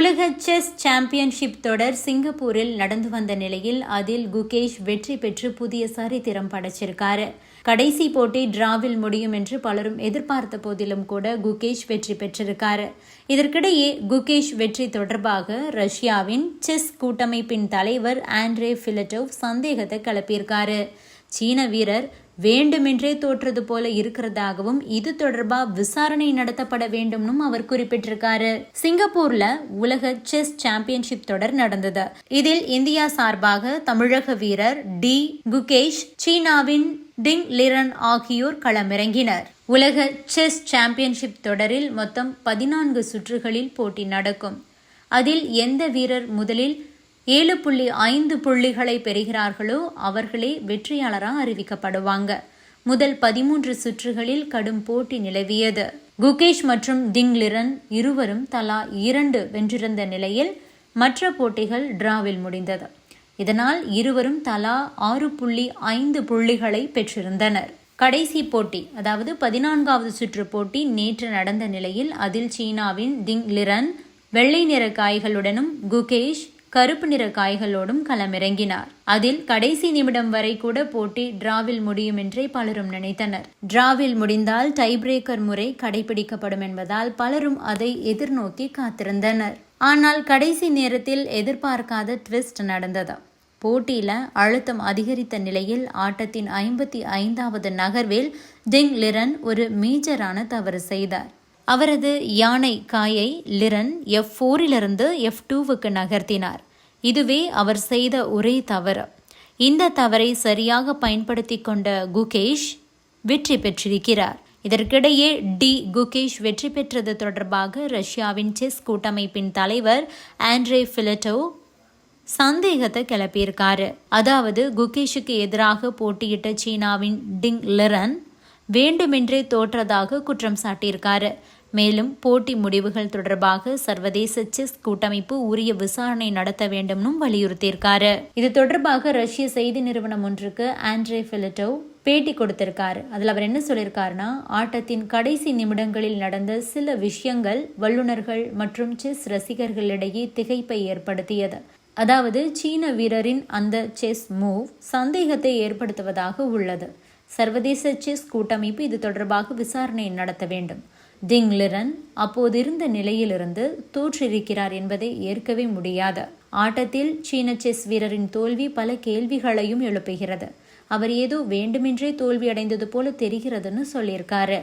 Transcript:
உலக chess championship தொடர் சிங்கப்பூரில் நடந்து வந்த நிலையில் அதில் குகேஷ் வெற்றி பெற்று புதிய சரித்திரம் படைச்சிருக்காரு. கடைசி போட்டி டிராவில் முடியும் என்று பலரும் எதிர்பார்த்த போதிலும் கூட குகேஷ் வெற்றி பெற்றிருக்காரு. இதற்கிடையே குகேஷ் வெற்றி தொடர்பாக ரஷ்யாவின் செஸ் கூட்டமைப்பின் தலைவர் ஆண்ட்ரே பிலட்டோவ் சந்தேகத்தை கிளப்பியிருக்காரு. சீன வீரர் வேண்டுமென்றே தோற்றது போல இருக்கிறதாகவும் இது தொடர்பா விசாரணை நடத்தப்பட வேண்டும்னும் அவர் குறிப்பிட்டிருக்காரு. சிங்கப்பூர்ல உலக செஸ் சாம்பியன்ஷிப் தொடர் நடந்தது. இதில் இந்தியா சார்பாக தமிழக வீரர் டி. குகேஷ் சீனாவின் டிங் லிரன் ஆகியோர் களமிறங்கினர். உலக செஸ் சாம்பியன்ஷிப் தொடரில் மொத்தம் பதினான்கு சுற்றுகளில் போட்டி நடக்கும். அதில் எந்த வீரர் முதலில் ஏழு புள்ளி ஐந்து புள்ளிகளை பெறுகிறார்களோ அவர்களே வெற்றியாளராக அறிவிக்கப்படுவாங்க. முதல் பதிமூன்று சுற்றுகளில் கடும் போட்டி நிலவியது. குகேஷ் மற்றும் டிங்லிரன் இருவரும் தலா இரண்டு வென்றிருந்த நிலையில் மற்ற போட்டிகள் டிராவில் முடிந்தது. இதனால் இருவரும் தலா ஆறு புள்ளி ஐந்து புள்ளிகளை பெற்றிருந்தனர். கடைசி போட்டி அதாவது பதினான்காவது சுற்று போட்டி நேற்று நடந்த நிலையில் அதில் சீனாவின் டிங் லிரன் வெள்ளை நிற காய்களுடனும் குகேஷ் கருப்பு நிற காய்களோடும் களமிறங்கினார். அதில் கடைசி நிமிடம் வரை கூட போட்டி டிராவில் முடியும் என்றே பலரும் நினைத்தனர். டிராவில் முடிந்தால் டை பிரேக்கர் முறை கடைபிடிக்கப்படும் என்பதால் பலரும் அதை எதிர்நோக்கி காத்திருந்தனர். ஆனால் கடைசி நேரத்தில் எதிர்பார்க்காத ட்விஸ்ட் நடந்தது. போட்டியில அழுத்தம் அதிகரித்த நிலையில் ஆட்டத்தின் ஐம்பத்தி ஐந்தாவது நகர்வில் டிங் லிரன் ஒரு மேஜரான தவறு செய்தார். அவரது யானை காயை லிரன் எஃப் ஃபோரிலிருந்து எஃப் டூவுக்கு நகர்த்தினார். இதுவே அவர் செய்த ஒரே தவறு. இந்த தவறை சரியாக பயன்படுத்தி கொண்ட குகேஷ் வெற்றி பெற்றிருக்கிறார். இதற்கிடையே டி குகேஷ் வெற்றி பெற்றது தொடர்பாக ரஷ்யாவின் செஸ் கூட்டமைப்பின் தலைவர் ஆண்ட்ரே ஃபிலட்டோ சந்தேகத்தை கிளப்பியிருக்காரு. அதாவது குகேஷுக்கு எதிராக போட்டியிட்ட சீனாவின் டிங் லிரன் வேண்டுமென்றே தோற்றதாக குற்றம் சாட்டியிருக்காரு. மேலும் போட்டி முடிவுகள் தொடர்பாக சர்வதேச செஸ் கூட்டமைப்பு உரிய விசாரணை நடத்த வேண்டும்னும் வலியுறுத்தியிருக்காரு. இது தொடர்பாக ரஷ்ய செய்தி நிறுவனம் ஒன்றுக்கு ஆண்ட்ரே பிலிட்டோவ் பேட்டி கொடுத்திருக்காரு. அதில் அவர் என்ன சொல்லியிருக்காருன்னா ஆட்டத்தின் கடைசி நிமிடங்களில் நடந்த சில விஷயங்கள் வல்லுநர்கள் மற்றும் செஸ் ரசிகர்களிடையே திகைப்பை ஏற்படுத்தியது. அதாவது சீன வீரரின் அந்த செஸ் மூவ் சந்தேகத்தை ஏற்படுத்துவதாக உள்ளது. சர்வதேச செஸ் கூட்டமைப்பு இது தொடர்பாக விசாரணை நடத்த வேண்டும். டிங்லிரன் அப்போதிருந்த நிலையிலிருந்து தோற்றிருக்கிறார் என்பதை ஏற்கவே முடியாது. ஆட்டத்தில் சீன செஸ் வீரரின் தோல்வி பல கேள்விகளையும் எழுப்புகிறது. அவர் ஏதோ வேண்டுமென்றே தோல்வியடைந்தது போல தெரிகிறதுன்னு சொல்லியிருக்காரு.